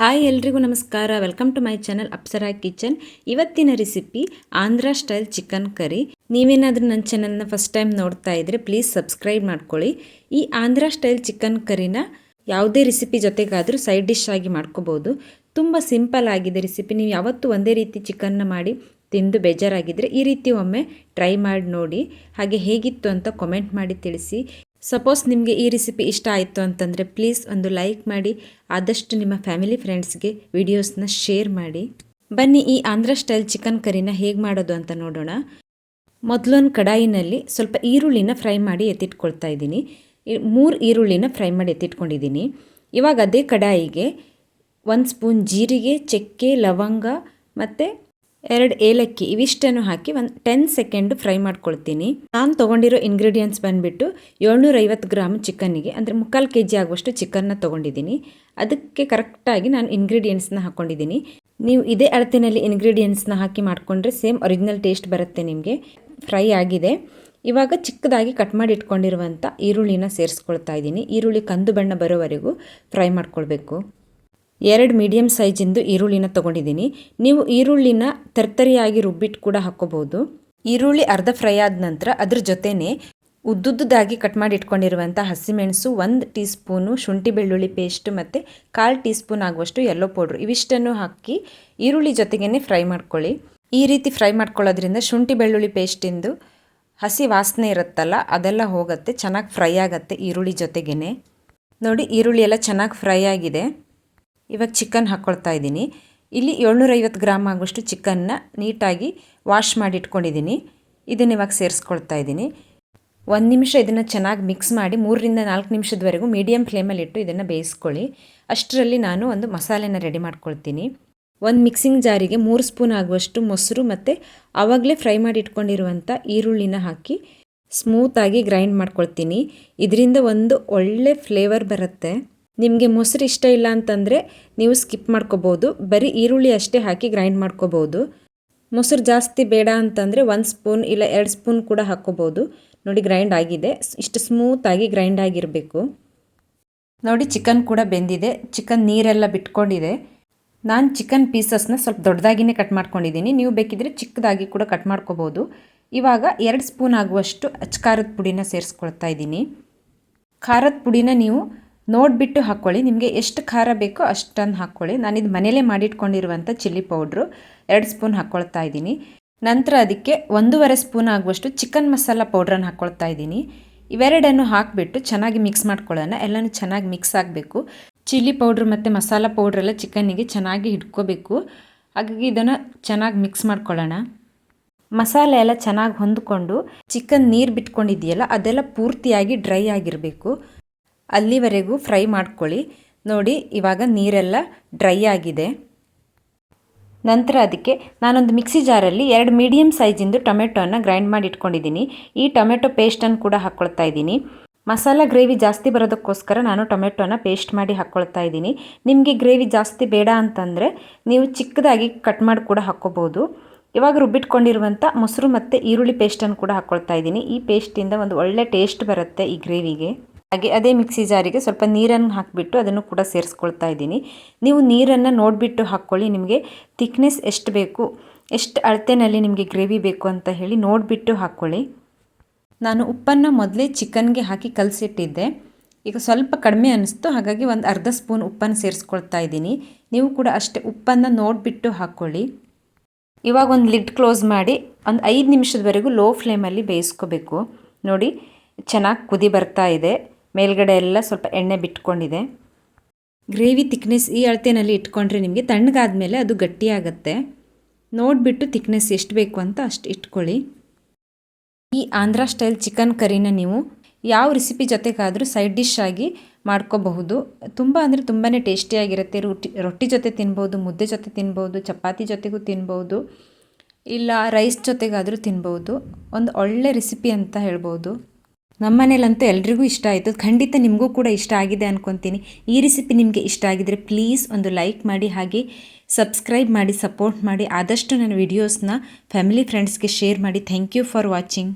Hi ಎಲ್ರಿಗೂ ನಮಸ್ಕಾರ. Welcome to my channel Apsara kitchen ಇವತ್ತಿನ recipe Andhra style chicken curry ನೀವೇನಾದರೂ ನನ್ನ ಚಾನಲ್ನ ಫಸ್ಟ್ ಟೈಮ್ ನೋಡ್ತಾ ಇದ್ದರೆ ಪ್ಲೀಸ್ ಸಬ್ಸ್ಕ್ರೈಬ್ ಮಾಡ್ಕೊಳ್ಳಿ. ಈ ಆಂಧ್ರ ಸ್ಟೈಲ್ ಚಿಕನ್ ಕರಿನ ಯಾವುದೇ ರೆಸಿಪಿ ಜೊತೆಗಾದರೂ ಸೈಡ್ ಡಿಶ್ ಆಗಿ ಮಾಡ್ಕೋಬೋದು. ತುಂಬ ಸಿಂಪಲ್ ಆಗಿದೆ ರೆಸಿಪಿ ನೀವು ಯಾವತ್ತೂ ಒಂದೇ ರೀತಿ ಚಿಕನ್ನ ಮಾಡಿ ತಿಂದು ಬೇಜಾರಾಗಿದ್ದರೆ ಈ ರೀತಿ ಒಮ್ಮೆ ಟ್ರೈ ಮಾಡಿ ನೋಡಿ. ಹಾಗೆ ಹೇಗಿತ್ತು ಅಂತ ಕಾಮೆಂಟ್ ಮಾಡಿ ತಿಳಿಸಿ. ಸಪೋಸ್ ನಿಮಗೆ ಈ ರೆಸಿಪಿ ಇಷ್ಟ ಆಯಿತು ಅಂತಂದರೆ ಪ್ಲೀಸ್ ಒಂದು ಲೈಕ್ ಮಾಡಿ, ಆದಷ್ಟು ನಿಮ್ಮ ಫ್ಯಾಮಿಲಿ ಫ್ರೆಂಡ್ಸ್ಗೆ ವಿಡಿಯೋಸ್ನ ಶೇರ್ ಮಾಡಿ. ಬನ್ನಿ ಈ ಆಂಧ್ರ ಸ್ಟೈಲ್ ಚಿಕನ್ ಕರಿನ ಹೇಗೆ ಮಾಡೋದು ಅಂತ ನೋಡೋಣ. ಮೊದಲೊಂದು ಕಡಾಯಿನಲ್ಲಿ ಸ್ವಲ್ಪ ಈರುಳ್ಳಿನ ಫ್ರೈ ಮಾಡಿ ಎತ್ತಿಟ್ಕೊಳ್ತಾ ಇದ್ದೀನಿ. ಮೂರು ಈರುಳ್ಳಿನ ಫ್ರೈ ಮಾಡಿ ಎತ್ತಿಟ್ಕೊಂಡಿದ್ದೀನಿ. ಇವಾಗ ಅದೇ ಕಡಾಯಿಗೆ ಒಂದು ಸ್ಪೂನ್ ಜೀರಿಗೆ, ಚಕ್ಕೆ, ಲವಂಗ ಮತ್ತು ಎರಡು ಏಲಕ್ಕಿ ಇವಿಷ್ಟನ್ನು ಹಾಕಿ ಒಂದು ಟೆನ್ ಸೆಕೆಂಡು ಫ್ರೈ ಮಾಡ್ಕೊಳ್ತೀನಿ. ನಾನು ತೊಗೊಂಡಿರೋ ಇಂಗ್ರೀಡಿಯೆಂಟ್ಸ್ ಬಂದುಬಿಟ್ಟು ಏಳ್ನೂರೈವತ್ತು ಗ್ರಾಮ್ ಚಿಕನ್ನಿಗೆ ಅಂದರೆ ಮುಕ್ಕಾಲು ಕೆ ಜಿ ಆಗುವಷ್ಟು ಚಿಕನ್ನ ತೊಗೊಂಡಿದ್ದೀನಿ. ಅದಕ್ಕೆ ಕರೆಕ್ಟಾಗಿ ನಾನು ಇಂಗ್ರೀಡಿಯೆಂಟ್ಸ್ನ ಹಾಕ್ಕೊಂಡಿದ್ದೀನಿ ನೀವು ಇದೇ ಅಳತೆಯಲ್ಲಿ ಇಂಗ್ರೀಡಿಯೆಂಟ್ಸ್ನ ಹಾಕಿ ಮಾಡಿಕೊಂಡ್ರೆ ಸೇಮ್ ಒರಿಜಿನಲ್ ಟೇಸ್ಟ್ ಬರುತ್ತೆ ನಿಮಗೆ. ಫ್ರೈ ಆಗಿದೆ. ಇವಾಗ ಚಿಕ್ಕದಾಗಿ ಕಟ್ ಮಾಡಿ ಇಟ್ಕೊಂಡಿರುವಂಥ ಈರುಳ್ಳಿನ ಸೇರಿಸ್ಕೊಳ್ತಾ ಇದ್ದೀನಿ. ಈರುಳ್ಳಿ ಕಂದು ಬಣ್ಣ ಬರೋವರೆಗೂ ಫ್ರೈ ಮಾಡ್ಕೊಳ್ಬೇಕು. ಎರಡು ಮೀಡಿಯಮ್ ಸೈಜಿಂದು ಈರುಳ್ಳಿನ ತೊಗೊಂಡಿದ್ದೀನಿ. ನೀವು ಈರುಳ್ಳಿನ ತರ್ತರಿಯಾಗಿ ರುಬ್ಬಿಟ್ಟು ಕೂಡ ಹಾಕ್ಕೋಬೋದು. ಈರುಳ್ಳಿ ಅರ್ಧ ಫ್ರೈ ಆದ ನಂತರ ಅದ್ರ ಜೊತೆನೇ ಉದ್ದುದ್ದಾಗಿ ಕಟ್ ಮಾಡಿ ಇಟ್ಕೊಂಡಿರುವಂಥ ಹಸಿಮೆಣಸು ಒಂದು ಟೀ ಸ್ಪೂನು ಶುಂಠಿ ಬೆಳ್ಳುಳ್ಳಿ ಪೇಸ್ಟ್ ಮತ್ತು ಕಾಲು ಟೀ ಸ್ಪೂನ್ ಆಗುವಷ್ಟು ಎಲ್ಲೋ ಪೌಡ್ರು ಇವಿಷ್ಟನ್ನು ಹಾಕಿ ಈರುಳ್ಳಿ ಜೊತೆಗೇ ಫ್ರೈ ಮಾಡ್ಕೊಳ್ಳಿ. ಈ ರೀತಿ ಫ್ರೈ ಮಾಡ್ಕೊಳ್ಳೋದ್ರಿಂದ ಶುಂಠಿ ಬೆಳ್ಳುಳ್ಳಿ ಪೇಸ್ಟಿಂದು ಹಸಿ ವಾಸನೆ ಇರುತ್ತಲ್ಲ, ಅದೆಲ್ಲ ಹೋಗುತ್ತೆ, ಚೆನ್ನಾಗಿ ಫ್ರೈ ಆಗುತ್ತೆ ಈರುಳ್ಳಿ ಜೊತೆಗೇ ನೋಡಿ, ಈರುಳ್ಳಿ ಎಲ್ಲ ಚೆನ್ನಾಗಿ ಫ್ರೈ ಆಗಿದೆ. ಇವಾಗ ಚಿಕನ್ ಹಾಕ್ಕೊಳ್ತಾ ಇದ್ದೀನಿ. ಇಲ್ಲಿ ಏಳ್ನೂರೈವತ್ತು ಗ್ರಾಮ್ ಆಗುವಷ್ಟು ಚಿಕನ್ನ ನೀಟಾಗಿ ವಾಶ್ ಮಾಡಿ ಇಟ್ಕೊಂಡಿದ್ದೀನಿ ಇದನ್ನು ಇವಾಗ ಸೇರಿಸ್ಕೊಳ್ತಾ ಇದ್ದೀನಿ. ಒಂದು ನಿಮಿಷ ಇದನ್ನು ಚೆನ್ನಾಗಿ ಮಿಕ್ಸ್ ಮಾಡಿ ಮೂರರಿಂದ ನಾಲ್ಕು ನಿಮಿಷದವರೆಗೂ ಮೀಡಿಯಮ್ ಫ್ಲೇಮಲ್ಲಿಟ್ಟು ಇದನ್ನು ಬೇಯಿಸ್ಕೊಳ್ಳಿ. ಅಷ್ಟರಲ್ಲಿ ನಾನು ಒಂದು ಮಸಾಲೆನ ರೆಡಿ ಮಾಡ್ಕೊಳ್ತೀನಿ. ಒಂದು ಮಿಕ್ಸಿಂಗ್ ಜಾರಿಗೆ ಮೂರು ಸ್ಪೂನ್ ಆಗುವಷ್ಟು ಮೊಸರು ಮತ್ತು ಆವಾಗಲೇ ಫ್ರೈ ಮಾಡಿ ಇಟ್ಕೊಂಡಿರುವಂಥ ಈರುಳ್ಳಿನ ಹಾಕಿ ಸ್ಮೂತಾಗಿ ಗ್ರೈಂಡ್ ಮಾಡ್ಕೊಳ್ತೀನಿ. ಇದರಿಂದ ಒಂದು ಒಳ್ಳೆ ಫ್ಲೇವರ್ ಬರುತ್ತೆ. ನಿಮಗೆ ಮೊಸರು ಇಷ್ಟ ಇಲ್ಲ ಅಂತಂದರೆ ನೀವು ಸ್ಕಿಪ್ ಮಾಡ್ಕೋಬೋದು. ಬರೀ ಈರುಳ್ಳಿ ಅಷ್ಟೇ ಹಾಕಿ ಗ್ರೈಂಡ್ ಮಾಡ್ಕೋಬೋದು. ಮೊಸರು ಜಾಸ್ತಿ ಬೇಡ ಅಂತಂದರೆ ಒಂದು ಸ್ಪೂನ್ ಇಲ್ಲ ಎರಡು ಸ್ಪೂನ್ ಕೂಡ ಹಾಕ್ಕೋಬೋದು. ನೋಡಿ ಗ್ರೈಂಡ್ ಆಗಿದೆ. ಇಷ್ಟು ಸ್ಮೂತಾಗಿ ಗ್ರೈಂಡ್ ಆಗಿರಬೇಕು. ನೋಡಿ ಚಿಕನ್ ಕೂಡ ಬೆಂದಿದೆ. ಚಿಕನ್ ನೀರೆಲ್ಲ ಬಿಟ್ಕೊಂಡಿದೆ. ನಾನು ಚಿಕನ್ ಪೀಸಸ್ನ ಸ್ವಲ್ಪ ದೊಡ್ಡದಾಗಿಯೇ ಕಟ್ ಮಾಡ್ಕೊಂಡಿದ್ದೀನಿ. ನೀವು ಬೇಕಿದ್ರೆ ಚಿಕ್ಕದಾಗಿ ಕೂಡ ಕಟ್ ಮಾಡ್ಕೋಬೋದು. ಇವಾಗ ಎರಡು ಸ್ಪೂನ್ ಆಗುವಷ್ಟು ಅಚ್ಕಾರದ ಪುಡಿನ ಸೇರಿಸ್ಕೊಳ್ತಾ ಇದ್ದೀನಿ. ಖಾರದ ಪುಡಿನ ನೀವು ನೋಡಿಬಿಟ್ಟು ಹಾಕ್ಕೊಳ್ಳಿ ನಿಮಗೆ ಎಷ್ಟು ಖಾರ ಬೇಕೋ ಅಷ್ಟನ್ನು ಹಾಕ್ಕೊಳ್ಳಿ ನಾನಿದು ಮನೇಲೇ ಮಾಡಿಟ್ಕೊಂಡಿರುವಂಥ ಚಿಲ್ಲಿ ಪೌಡ್ರು ಎರಡು ಸ್ಪೂನ್ ಹಾಕ್ಕೊಳ್ತಾ ಇದ್ದೀನಿ. ನಂತರ ಅದಕ್ಕೆ ಒಂದೂವರೆ ಸ್ಪೂನ್ ಆಗುವಷ್ಟು ಚಿಕನ್ ಮಸಾಲ ಪೌಡ್ರನ್ನು ಹಾಕ್ಕೊಳ್ತಾ ಇದ್ದೀನಿ. ಇವೆರಡನ್ನು ಹಾಕಿಬಿಟ್ಟು ಚೆನ್ನಾಗಿ ಮಿಕ್ಸ್ ಮಾಡ್ಕೊಳ್ಳೋಣ. ಎಲ್ಲನೂ ಚೆನ್ನಾಗಿ ಮಿಕ್ಸ್ ಆಗಬೇಕು. ಚಿಲ್ಲಿ ಪೌಡ್ರ್ ಮತ್ತು ಮಸಾಲ ಪೌಡ್ರೆಲ್ಲ ಚಿಕನ್ನಿಗೆ ಚೆನ್ನಾಗಿ ಹಿಡ್ಕೋಬೇಕು. ಹಾಗಾಗಿ ಇದನ್ನು ಚೆನ್ನಾಗಿ ಮಿಕ್ಸ್ ಮಾಡ್ಕೊಳ್ಳೋಣ. ಮಸಾಲೆ ಎಲ್ಲ ಚೆನ್ನಾಗಿ ಹೊಂದ್ಕೊಂಡು ಚಿಕನ್ ನೀರು ಬಿಟ್ಕೊಂಡಿದೆಯಲ್ಲ ಅದೆಲ್ಲ ಪೂರ್ತಿಯಾಗಿ ಡ್ರೈ ಆಗಿರಬೇಕು. ಅಲ್ಲಿವರೆಗೂ ಫ್ರೈ ಮಾಡ್ಕೊಳ್ಳಿ. ನೋಡಿ, ಇವಾಗ ನೀರೆಲ್ಲ ಡ್ರೈ ಆಗಿದೆ. ನಂತರ ಅದಕ್ಕೆ ನಾನೊಂದು ಮಿಕ್ಸಿ ಜಾರಲ್ಲಿ ಎರಡು ಮೀಡಿಯಮ್ ಸೈಜಿಂದು ಟೊಮೆಟೊನ ಗ್ರೈಂಡ್ ಮಾಡಿ ಇಟ್ಕೊಂಡಿದ್ದೀನಿ. ಈ ಟೊಮೆಟೊ ಪೇಸ್ಟನ್ನು ಕೂಡ ಹಾಕ್ಕೊಳ್ತಾ ಇದ್ದೀನಿ. ಮಸಾಲ ಗ್ರೇವಿ ಜಾಸ್ತಿ ಬರೋದಕ್ಕೋಸ್ಕರ ನಾನು ಟೊಮೆಟೊನ ಪೇಸ್ಟ್ ಮಾಡಿ ಹಾಕ್ಕೊಳ್ತಾ ಇದ್ದೀನಿ. ನಿಮಗೆ ಗ್ರೇವಿ ಜಾಸ್ತಿ ಬೇಡ ಅಂತಂದರೆ ನೀವು ಚಿಕ್ಕದಾಗಿ ಕಟ್ ಮಾಡಿ ಕೂಡ ಹಾಕ್ಕೋಬೋದು. ಇವಾಗ ರುಬ್ಬಿಟ್ಕೊಂಡಿರುವಂಥ ಮೊಸರು ಮತ್ತು ಈರುಳ್ಳಿ ಪೇಸ್ಟನ್ನು ಕೂಡ ಹಾಕ್ಕೊಳ್ತಾ ಇದ್ದೀನಿ. ಈ ಪೇಸ್ಟಿಂದ ಒಂದು ಒಳ್ಳೆ ಟೇಸ್ಟ್ ಬರುತ್ತೆ ಈ ಗ್ರೇವಿಗೆ. ಹಾಗೆ ಅದೇ ಮಿಕ್ಸಿ ಜಾರಿಗೆ ಸ್ವಲ್ಪ ನೀರನ್ನು ಹಾಕಿಬಿಟ್ಟು ಅದನ್ನು ಕೂಡ ಸೇರಿಸ್ಕೊಳ್ತಾ ಇದ್ದೀನಿ. ನೀವು ನೀರನ್ನು ನೋಡಿಬಿಟ್ಟು ಹಾಕ್ಕೊಳ್ಳಿ, ನಿಮಗೆ ತಿಕ್ನೆಸ್ ಎಷ್ಟು ಬೇಕು, ಎಷ್ಟು ಅಳತೆನಲ್ಲಿ ನಿಮಗೆ ಗ್ರೇವಿ ಬೇಕು ಅಂತ ಹೇಳಿ ನೋಡಿಬಿಟ್ಟು ಹಾಕ್ಕೊಳ್ಳಿ. ನಾನು ಉಪ್ಪನ್ನು ಮೊದಲೇ ಚಿಕನ್ಗೆ ಹಾಕಿ ಕಲಸಿಟ್ಟಿದ್ದೆ. ಈಗ ಸ್ವಲ್ಪ ಕಡಿಮೆ ಅನ್ನಿಸ್ತು, ಹಾಗಾಗಿ ಒಂದು ಅರ್ಧ ಸ್ಪೂನ್ ಉಪ್ಪನ್ನು ಸೇರಿಸ್ಕೊಳ್ತಾ ಇದ್ದೀನಿ. ನೀವು ಕೂಡ ಅಷ್ಟೇ ಉಪ್ಪನ್ನು ನೋಡಿಬಿಟ್ಟು ಹಾಕ್ಕೊಳ್ಳಿ. ಇವಾಗ ಒಂದು ಲಿಡ್ ಕ್ಲೋಸ್ ಮಾಡಿ ಒಂದು ಐದು ನಿಮಿಷದವರೆಗೂ ಲೋ ಫ್ಲೇಮಲ್ಲಿ ಬೇಯಿಸ್ಕೋಬೇಕು. ನೋಡಿ, ಚೆನ್ನಾಗಿ ಕುದಿ ಬರ್ತಾ ಇದೆ. ಮೇಲ್ಗಡೆ ಎಲ್ಲ ಸ್ವಲ್ಪ ಎಣ್ಣೆ ಬಿಟ್ಕೊಂಡಿದೆ. ಗ್ರೇವಿ ತಿಕ್ನೆಸ್ ಈ ಅಳತೆಯಲ್ಲಿ ಇಟ್ಕೊಂಡ್ರೆ ನಿಮಗೆ ತಣ್ಣಗಾದ್ಮೇಲೆ ಅದು ಗಟ್ಟಿಯಾಗತ್ತೆ. ನೋಡಿಬಿಟ್ಟು ತಿಕ್ನೆಸ್ ಎಷ್ಟು ಬೇಕು ಅಂತ ಅಷ್ಟು ಇಟ್ಕೊಳ್ಳಿ. ಈ ಆಂಧ್ರ ಸ್ಟೈಲ್ ಚಿಕನ್ ಕರಿನ ನೀವು ಯಾವ ರೆಸಿಪಿ ಜೊತೆಗಾದರೂ ಸೈಡ್ ಡಿಶ್ ಆಗಿ ಮಾಡ್ಕೋಬಹುದು. ತುಂಬ ಅಂದರೆ ತುಂಬಾ ಟೇಸ್ಟಿಯಾಗಿರುತ್ತೆ ರೊಟ್ಟಿ ರೊಟ್ಟಿ ಜೊತೆ ತಿನ್ಬೋದು, ಮುದ್ದೆ ಜೊತೆ ತಿನ್ಬೋದು, ಚಪಾತಿ ಜೊತೆಗೂ ತಿನ್ಬೋದು, ಇಲ್ಲ ರೈಸ್ ಜೊತೆಗಾದರೂ ತಿನ್ಬೋದು. ಒಂದು ಒಳ್ಳೆ ರೆಸಿಪಿ ಅಂತ ಹೇಳ್ಬೋದು. ನಮ್ಮ ಮನೇಲಂತೂ ಎಲ್ರಿಗೂ ಇಷ್ಟ ಆಯಿತು. ಖಂಡಿತ ನಿಮಗೂ ಕೂಡ ಇಷ್ಟ ಆಗಿದೆ ಅಂದ್ಕೊತೀನಿ ಈ ರೆಸಿಪಿ ನಿಮಗೆ ಇಷ್ಟ ಆಗಿದರೆ ಪ್ಲೀಸ್ ಒಂದು ಲೈಕ್ ಮಾಡಿ, ಹಾಗೆ ಸಬ್ಸ್ಕ್ರೈಬ್ ಮಾಡಿ ಸಪೋರ್ಟ್ ಮಾಡಿ. ಆದಷ್ಟು ನನ್ನ ವಿಡಿಯೋಸ್ನ ಫ್ಯಾಮಿಲಿ ಫ್ರೆಂಡ್ಸ್ಗೆ ಶೇರ್ ಮಾಡಿ. Thank you for watching